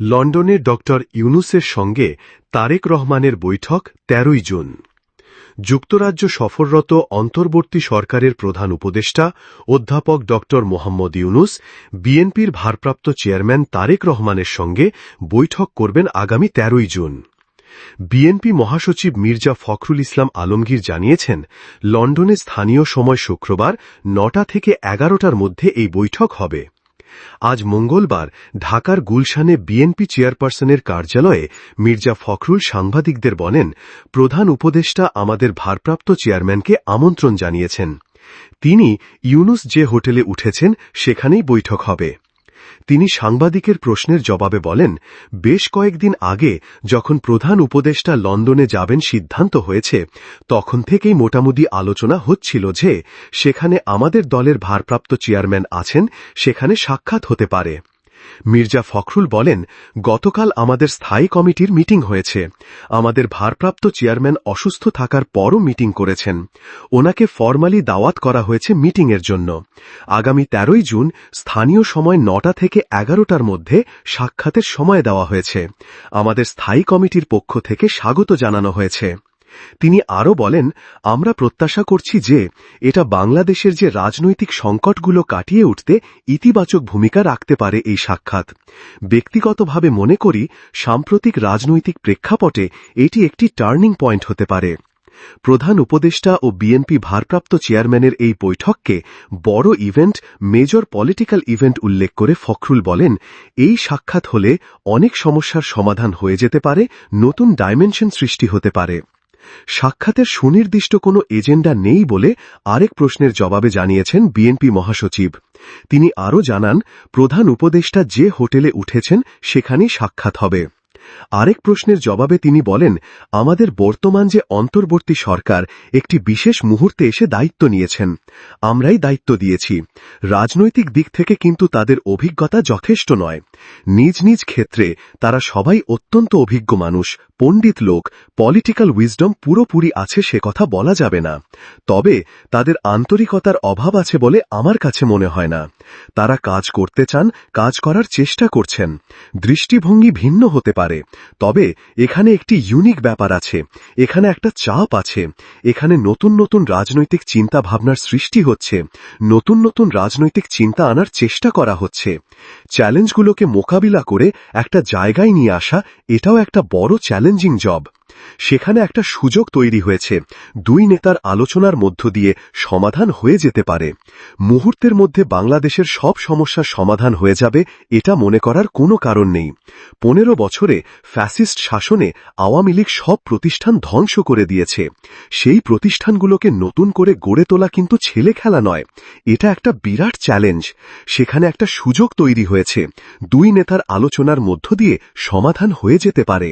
লন্ডনে ড ইউনুসের সঙ্গে তারেক রহমানের বৈঠক ১৩ই জুন। যুক্তরাজ্য সফররত অন্তর্বর্তী সরকারের প্রধান উপদেষ্টা, অধ্যাপক ড মোহাম্মদ ইউনুস, বিএনপির ভারপ্রাপ্ত চেয়ারম্যান তারেক রহমানের সঙ্গে বৈঠক করবেন আগামী ১৩ই জুন। বিএনপি মহাসচিব মির্জা ফখরুল ইসলাম আলমগীর জানিয়েছেন, লন্ডনে স্থানীয় সময় শুক্রবার নটা থেকে এগারোটার মধ্যে এই বৈঠক হবে। আজ মঙ্গলবার ঢাকার গুলশানে বিএনপি চেয়ারপারসনের কার্যালয়ে মির্জা ফখরুল সাংবাদিকদের বলেন, প্রধান উপদেষ্টা আমাদের ভারপ্রাপ্ত চেয়ারম্যানকে আমন্ত্রণ জানিয়েছেন। তিনি ইউনুস যে হোটেলে উঠেছেন, সেখানেই বৈঠক হবে। তিনি সাংবাদিকের প্রশ্নের জবাবে বলেন, বেশ কয়েকদিন আগে যখন প্রধান উপদেষ্টা লন্ডনে যাবেন সিদ্ধান্ত হয়েছে, তখন থেকেই মোটামুটি আলোচনা হচ্ছিল যে সেখানে আমাদের দলের ভারপ্রাপ্ত চেয়ারম্যান আছেন, সেখানে সাক্ষাৎ হতে পারে। মির্জা ফখরুল বলেন, গতকাল আমাদের স্থায়ী কমিটির মিটিং হয়েছে। আমাদের ভারপ্রাপ্ত চেয়ারম্যান অসুস্থ থাকার পরও মিটিং করেছেন। ওনাকে ফরমালি দাওয়াত করা হয়েছে মিটিংয়ের জন্য। আগামী ১৩ই জুন স্থানীয় সময় নটা থেকে এগারোটার মধ্যে সাক্ষাতের সময় দেওয়া হয়েছে। আমাদের স্থায়ী কমিটির পক্ষ থেকে স্বাগত জানানো হয়েছে। তিনি আরও বলেন, আমরা প্রত্যাশা করছি যে এটা বাংলাদেশের যে রাজনৈতিক সংকটগুলো কাটিয়ে উঠতে ইতিবাচক ভূমিকা রাখতে পারে এই সাক্ষাৎ। ব্যক্তিগতভাবে মনে করি, সাম্প্রতিক রাজনৈতিক প্রেক্ষাপটে এটি একটি টার্নিং পয়েন্ট হতে পারে। প্রধান উপদেষ্টা ও বিএনপি ভারপ্রাপ্ত চেয়ারম্যানের এই বৈঠককে বড় ইভেন্ট, মেজর পলিটিক্যাল ইভেন্ট উল্লেখ করে ফখরুল বলেন, এই সাক্ষাৎ হলে অনেক সমস্যার সমাধান হয়ে যেতে পারে, নতুন ডাইমেনশন সৃষ্টি হতে পারে। সাক্ষাতের সুনির্দিষ্ট কোনো এজেন্ডা নেই বলে আরেক প্রশ্নের জবাবে জানিয়েছেন বিএনপি মহাসচিব। তিনি আরও জানান, প্রধান উপদেষ্টা যে হোটেলে উঠেছেন সেখানেই সাক্ষাৎ হবে। আরেক প্রশ্নের জবাবে তিনি বলেন, আমাদের বর্তমান যে অন্তর্বর্তী সরকার, একটি বিশেষ মুহূর্তে এসে দায়িত্ব নিয়েছেন। আমরাই দায়িত্ব দিয়েছি। রাজনৈতিক দিক থেকে কিন্তু তাদের অভিজ্ঞতা যথেষ্ট নয়। নিজ নিজ ক্ষেত্রে তারা সবাই অত্যন্ত অভিজ্ঞ মানুষ, পণ্ডিত লোক, পলিটিক্যাল উইজডম পুরোপুরি আছে সে কথা বলা যাবে না। তবে তাদের আন্তরিকতার অভাব আছে বলে আমার কাছে মনে হয় না। তারা কাজ করতে চান, কাজ করার চেষ্টা করছেন। দৃষ্টিভঙ্গি ভিন্ন হতে পারে। তবে এখানে একটি ইউনিক ব্যাপার আছে। এখানে একটা চাপ আছে। এখানে নতুন নতুন রাজনৈতিক চিন্তা ভাবনার সৃষ্টি হচ্ছে। নতুন নতুন রাজনৈতিক চিন্তা আনার চেষ্টা করা হচ্ছে। চ্যালেঞ্জগুলোকে মোকাবিলা করে একটা জায়গায় নিয়ে আসা, এটাও একটা বড় চ্যালেঞ্জিং জব সেখানে একটা সুযোগ তৈরি হয়েছে। দুই নেতার আলোচনার মধ্য দিয়ে সমাধান হয়ে যেতে পারে। মুহূর্তের মধ্যে বাংলাদেশের সব সমস্যার সমাধান হয়ে যাবে এটা মনে করার কোনো কারণ নেই। পনেরো বছরে ফ্যাসিস্ট শাসনে আওয়ামী লীগ সব প্রতিষ্ঠান ধ্বংস করে দিয়েছে। সেই প্রতিষ্ঠানগুলোকে নতুন করে গড়ে তোলা কিন্তু ছেলে খেলা নয়। এটা একটা বিরাট চ্যালেঞ্জ। সেখানে একটা সুযোগ তৈরি হয়েছে। দুই নেতার আলোচনার মধ্য দিয়ে সমাধান হয়ে যেতে পারে।